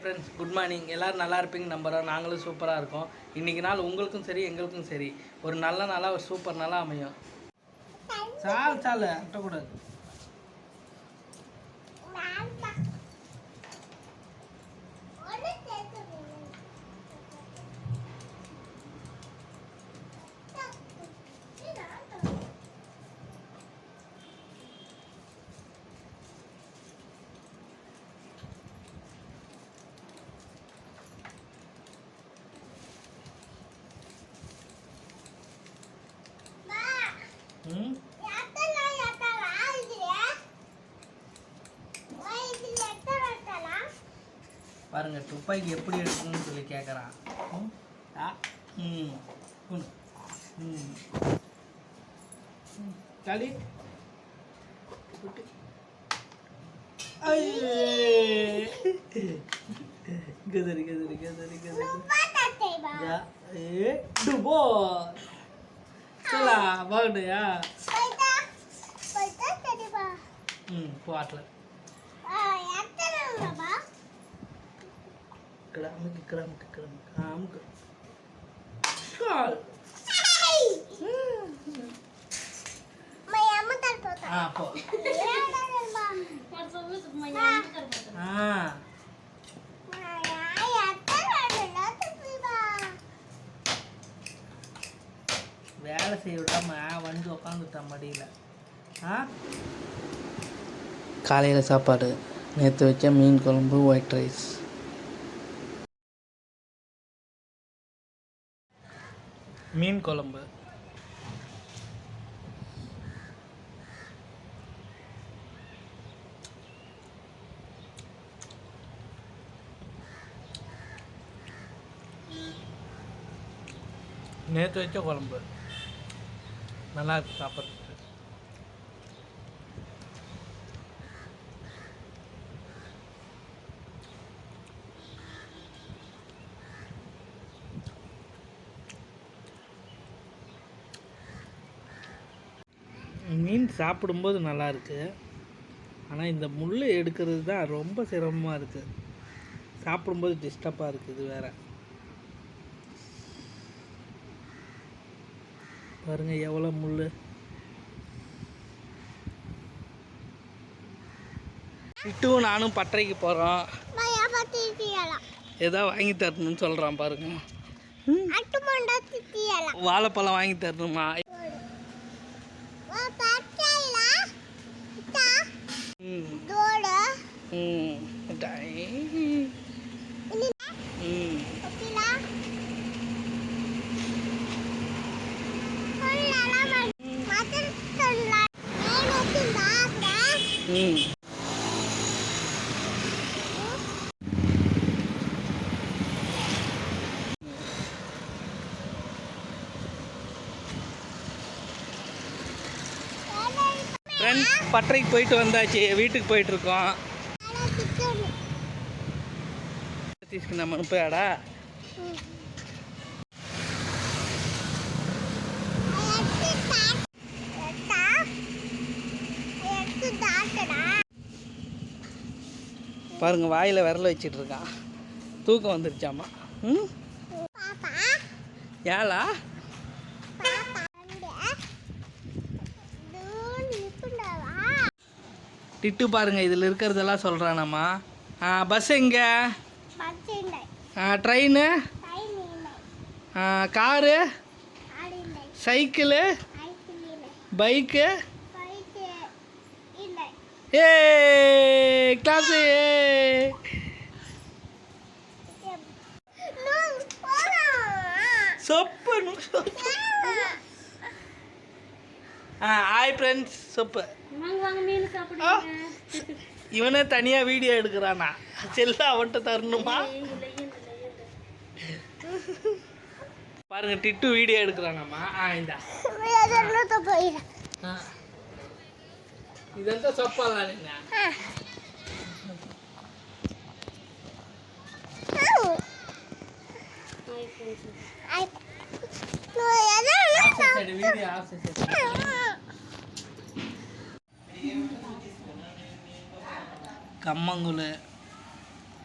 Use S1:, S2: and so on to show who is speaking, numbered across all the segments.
S1: Friends good morning எல்லோரும் நல்லா இருப்பீங்க நம்புகிறோம் நாங்களும் சூப்பராக இருக்கோம். இன்றைக்கி நாள் உங்களுக்கும் சரி எங்களுக்கும் சரி. ஒரு நல்ல நாளாக ஒரு சூப்பர் நாளாக அமையும். சால் சால் அட்டக்கூடாது பாருங்க துப்பாக்கி எப்படி எடுக்கணும்னு சொல்லி கேட்குறான் ம் ஆ ம் ம் ம் ம். களி விட்டு. ஐயே. கதறி கதறி கதறி கதறி யா ஏ டுபோ சலா பாகடையா ம் போ ஆட்டல ఇక్కడ kelam ke kelam ke kelam kelam ke kal mayam tar pota ah. Po mayam tar pota par so mis mayam மீன் குழம்பு. நேற்று வச்ச குழம்பு. நல்லா இருக்கு சாப்பிட்றதுக்கு. மீன் சாப்பிடும்போது நல்லா இருக்கு ஆனால் இந்த முள் எடுக்கிறது தான் ரொம்ப சிரமமாக இருக்குது சாப்பிடும்போது டிஸ்டர்பாக இருக்குது இது வேற. பாருங்க எவ்வளோ முள் இட்டும் நானும் பட்டறைக்கு போகிறோம் ஏதோ வாங்கி தரணும்னு சொல்கிறான் பாருங்க. வாழைப்பழம் வாங்கி தரணுமா ம் ம் மிட்டாய். ம் ம் ஃப்ரெண்ட் பட்டறைக்கு போயிட்டு வந்தாச்சு. வீட்டுக்கு போயிட்டு இருக்கோம். சதீஷ்க்கு நம்ம அனுப்பியாடா பாருங்க வாயில் விரல வச்சிட்டு இருக்கான் தூக்கம் வந்துருச்சாமா? ம்? ஏலா டிட்டு பாருங்க இதில் இருக்கிறதெல்லாம் சொல்கிறானம்மா பஸ் எங்கே? ட்ரெயின் காரு சைக்கிளு பைக்கு ஏ? கிளாஸு சொப்புன்னு சொப்பு ஆ ஹாய் ஃப்ரெண்ட்ஸ் சொப்பு இவனே தனியாக வீடியோ எடுக்கிறானா? செல்ல அவன்கிட்ட தரணுமா? பாருங்க டிட்டு வீடியோ எடுக்கிறானாமா? ஆ இந்தா. இதெல்லாம் சொப்பாதான் கம்மங்குழு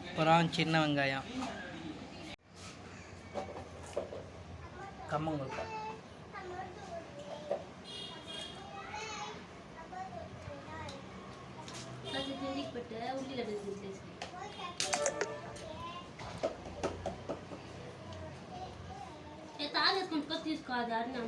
S1: அப்புறம் சின்ன வெங்காயம்.
S2: கம்மங்குழு. உள்ளில் తాగేసుకుంటూ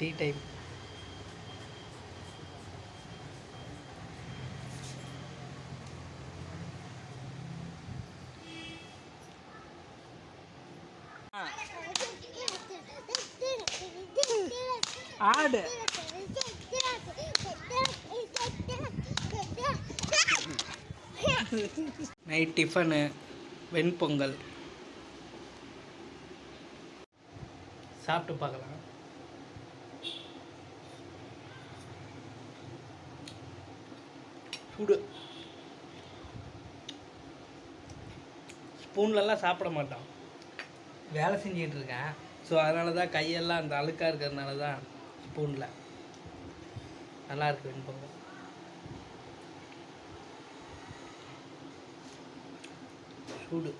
S1: டீ டைம் ஆடு நைட் டிஃபனு வெண்பொங்கல். சாப்பிட்டு பார்க்கலாம். சூடு ஸ்பூன்லலாம் சாப்பிட மாட்டான். வேலை செஞ்சிட்டு இருக்கேன். ஸோ அதனால தான் கையெல்லாம் அந்த அழுக்காக இருக்கிறதுனால தான் ஸ்பூனில் நல்லா இருக்கு வெண்பொங்கல் சூடு.